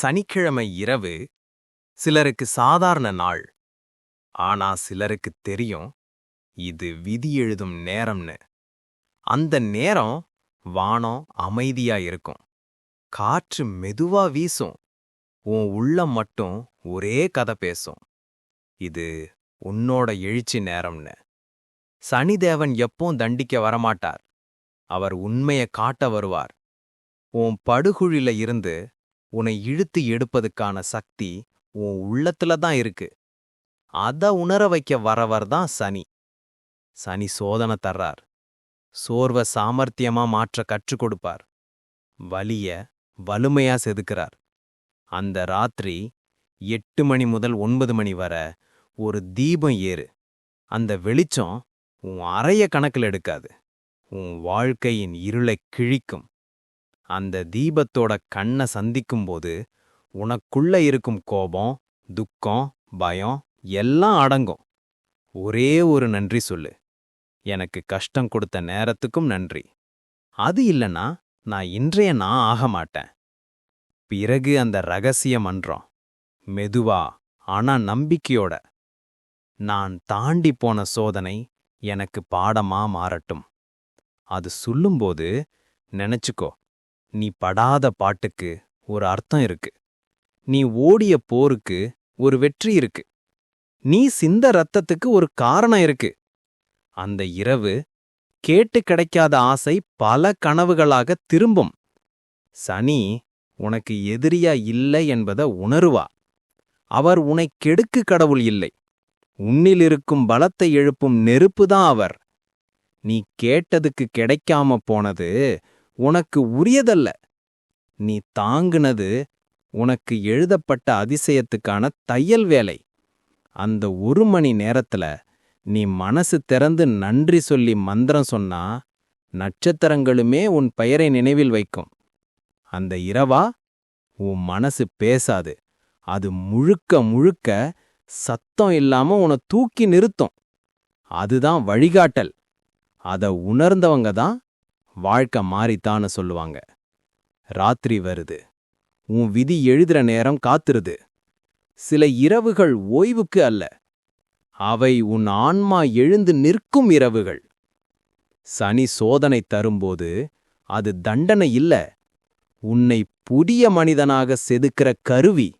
சனிக்கிழமை இரவு சிலருக்கு சாதாரண நாள். ஆனா சிலருக்கு தெரியும் இது விதி எழுதும் நேரம்னு. அந்த நேரம் வானம் அமைதியா இருக்கும். காற்று மெதுவா வீசும். உன் உள்ளம் மட்டும் ஒரே கதை பேசும். இது உன்னோட எழுச்சி நேரம்னு. சனிதேவன் எப்பவும் தண்டிக்க வரமாட்டார். அவர் உண்மையை காட்ட வருவார். உன் படுகுழில இருந்து உன்னை இழுத்து எடுப்பதுக்கான சக்தி உன் உள்ளத்துல தான் இருக்கு. அத உணர வைக்க வரவர் தான் சனி. சனி சோதனை தர்றார். சோர்வ சாமர்த்தியமா மாற்ற கற்றுக் கொடுப்பார். வலிய வலுமையா செதுக்கிறார். அந்த ராத்திரி எட்டு மணி முதல் ஒன்பது மணி வர ஒரு தீபம் ஏறு. அந்த வெளிச்சம் உன் அறைய கணக்கில் எடுக்காது. உன் வாழ்க்கையின் இருளை கிழிக்கும். அந்த தீபத்தோட கண்ணை சந்திக்கும்போது உனக்குள்ள இருக்கும் கோபம் துக்கம் பயம் எல்லாம் அடங்கும். ஒரே ஒரு நன்றி சொல்லு. எனக்கு கஷ்டம் கொடுத்த நேரத்துக்கும் நன்றி. அது இல்லனா நான் இன்றைய நான் ஆக மாட்டேன். பிறகு அந்த ரகசிய மன்றம். மெதுவா ஆனா நம்பிக்கையோட. நான் தாண்டி போன சோதனை எனக்கு பாடமா மாறட்டும். அது சொல்லும்போது நினைச்சுக்கோ. நீ படாத பாட்டுக்கு ஒரு அர்த்தம் இருக்கு. நீ ஓடிய போருக்கு ஒரு வெற்றி இருக்கு. நீ சிந்த ரத்தத்துக்கு ஒரு காரணம் இருக்கு. அந்த இரவு கேட்டு கிடைக்காத ஆசை பல கனவுகளாக திரும்பும். சனி உனக்கு எதிரியா இல்லை என்பத உணருவா. அவர் உனை கெடுக்கு கடவுள் இல்லை. உன்னிலிருக்கும் பலத்தை எழுப்பும் நெருப்புதான் அவர். நீ கேட்டதுக்கு கிடைக்காம போனது உனக்கு உரியதல்ல. நீ தாங்குனது உனக்கு எழுதப்பட்ட அதிசயத்துக்கான தையல் வேலை. அந்த ஒரு மணி நேரத்துல நீ மனசு திறந்து நன்றி சொல்லி மந்திரம் சொன்னா நட்சத்திரங்களுமே உன் பெயரை நினைவில் வைக்கும். அந்த இரவா? உன் மனசு பேசாது. அது முழுக்க முழுக்க சத்தம் இல்லாம உன தூக்கி நிறுத்தும். அதுதான் வழிகாட்டல். அத உணர்ந்தவங்க தான் வாழ்க்கை மாறித்தான்னு சொல்லுவாங்க. ராத்திரி வருது. உன் விதி எழுதுற நேரம் காத்துருது. சில இரவுகள் ஓய்வுக்கு அல்ல. அவை உன் ஆன்மா எழுந்து நிற்கும் இரவுகள். சனி சோதனை தரும்போது அது தண்டனை இல்ல. உன்னை புதிய மனிதனாக செதுக்கிற கருவி.